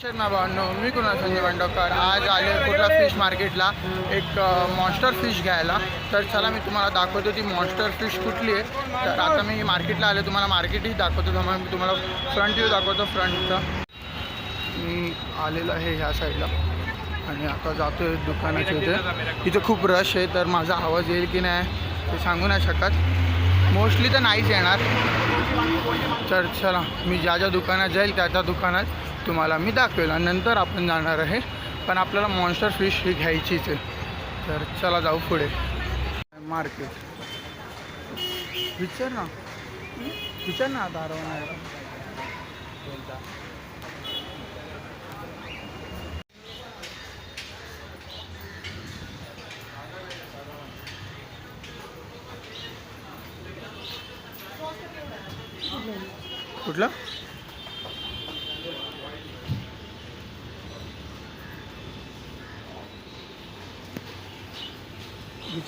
ना भावनो मी कुणाल संजय भांडवकर आज आले कुठला फिश मार्केटला एक मॉन्स्टर फिश घ्यायला. तर चला मी तुम्हाला दाखवतो ती मॉन्स्टर फिश कुठली आहे. तर आता मी मार्केटला आले तुम्हाला मार्केटही दाखवतो. त्यामुळे मी तुम्हाला फ्रंट व्ह्यू दाखवतो फ्रंटचा मी आलेलो आहे ह्या साईडला आणि आता जातो आहे दुकानाच्या इथे. इथं खूप रश आहे तर माझा आवाज येईल की नाही ते सांगू नाही शकत. मोस्टली तर नाहीच येणार. तर चला मी ज्या ज्या दुकानात जाईल त्या त्या दुकानात तुम्हाला मी दाखवेल आणि नंतर आपण जाणार आहे. पण आपल्याला मॉन्स्टर फिश ही घ्यायचीच आहे. तर चला जाऊ पुढे. मार्केट विचार ना? विचार ना आता नाही कुठलं?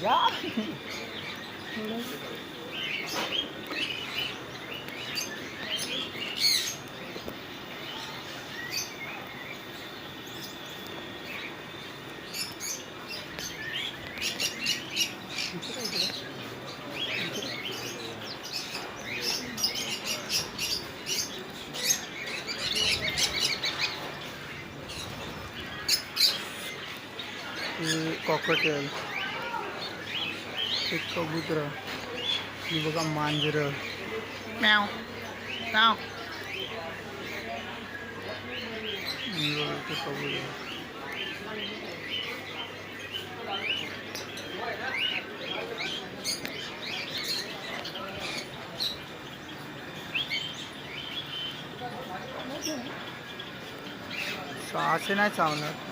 が cocktail. एक कबूतर. ही बघा मांजरं. म्याव. म्याव. इथे कबूतर. सहाशे नाही चावणार.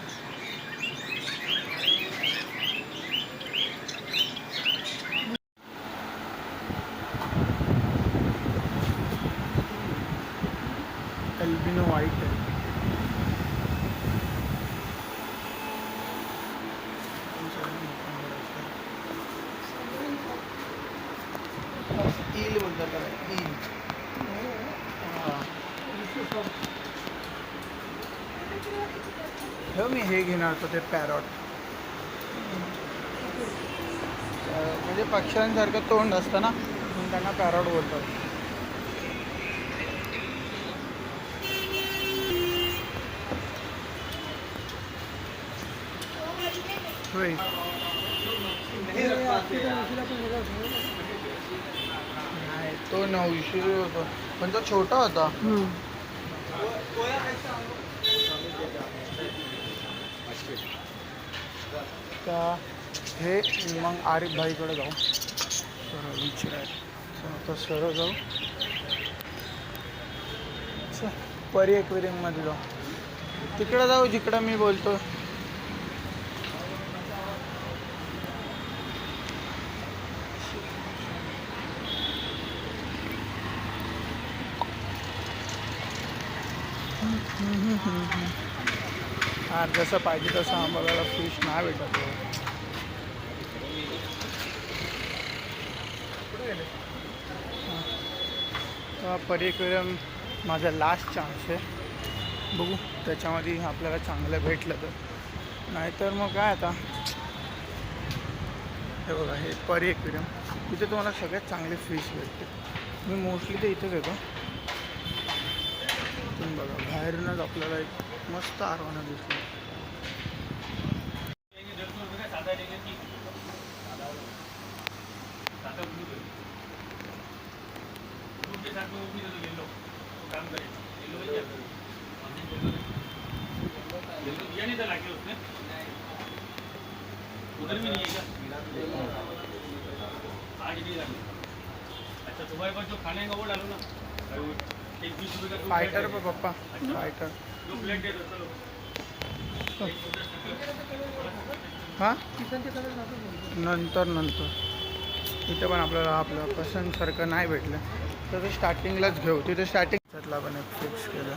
ठेव मी हे घेणार होतो ते पॅरॉट. म्हणजे पक्ष्यांसारखं तोंड असतं ना म्हणून त्यांना पॅरॉट बोलतात. होय. तो नऊशे होता. पण तो छोटा होता हे मग आरिफ भाईकडे जाऊ. सरळ विचाराय आता सरळ जाऊ. एक्वेरियममध्ये जाऊ. तिकडं जाऊ जिकडं मी बोलतो जसं पाहिजे तसं आम्हाला फिश नाही भेटत. हो. परिक्रम माझा लास्ट चान्स आहे. बघू त्याच्यामध्ये आपल्याला चांगलं भेटलं तर. नाहीतर मग काय आता? हे बघा हे परिक्रम. इथे तुम्हाला सगळ्यात चांगले फिश भेटते मी मोस्टली ते इथेच येतो. बघा. बाहेरूनच आपल्याला एक मस्त आरवाना दिसली. फायटर plate पप्पा फायटर. हां? नंतर नंतर. इथे पण आपल्याला आपलं पसंतसारखं नाही भेटलं. तर ते स्टार्टिंगलाच घेऊ. तिथे स्टार्टिंग त्यातला पण एक फिक्स केलं.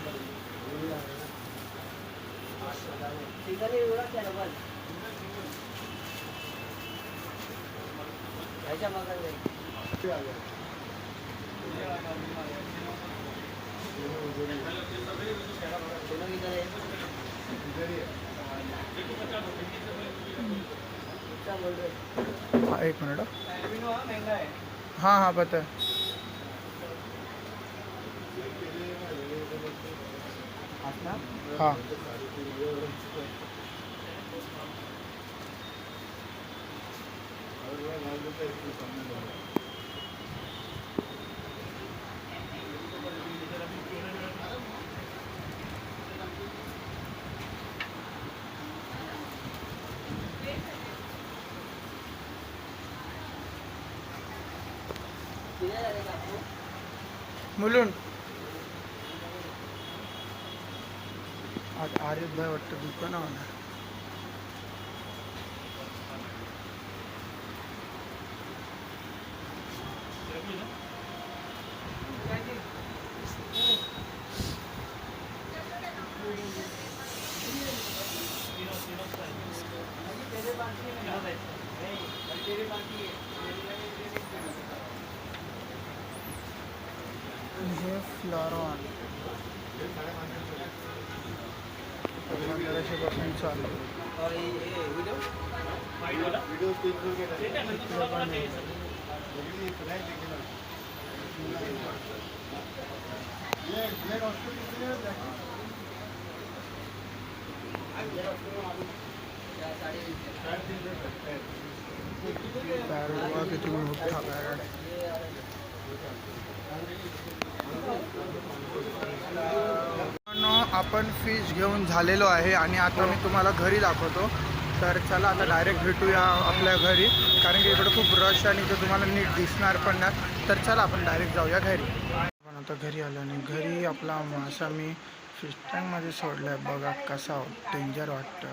हाँ एक मिनट हाँ। हाँ पता है। हाँ। मुलून आज आरिफ भाई वाटतं दुकानावर हे फ्लॉरॉन पंधराशे पर्सेंट फ्लॉरॉन. बॅरल बघा किती मोठा बॅरल मित्रांनो, आपण फिश घेऊन झालेलो आहे आणि आता मी तुम्हाला घरी दाखवतो. तर चला आता डायरेक्ट भेटूया आपल्या घरी कारण की इकडे खूप रश आणि इथं तुम्हाला नीट दिसणार पण नाही. तर चला आपण डायरेक्ट जाऊया घरी. आपण आता घरी आलो आणि घरी आपला मासा मी फिश टँकमध्ये सोडला आहे बघा कसा डेंजर वाटतं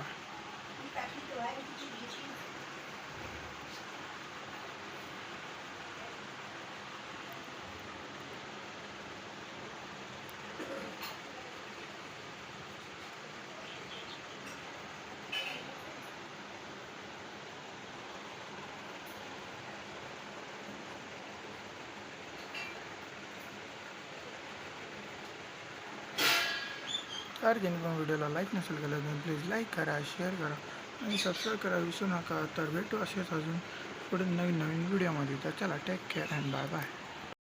तर ज्यांनी पण व्हिडिओला लाईक नसेल केलं तर प्लीज लाईक करा शेअर करा आणि सबस्क्राईब करा. विसरू नका. तर भेटू असेच अजून पुढे नवीन नवीन व्हिडिओमध्ये तर चला take care and bye bye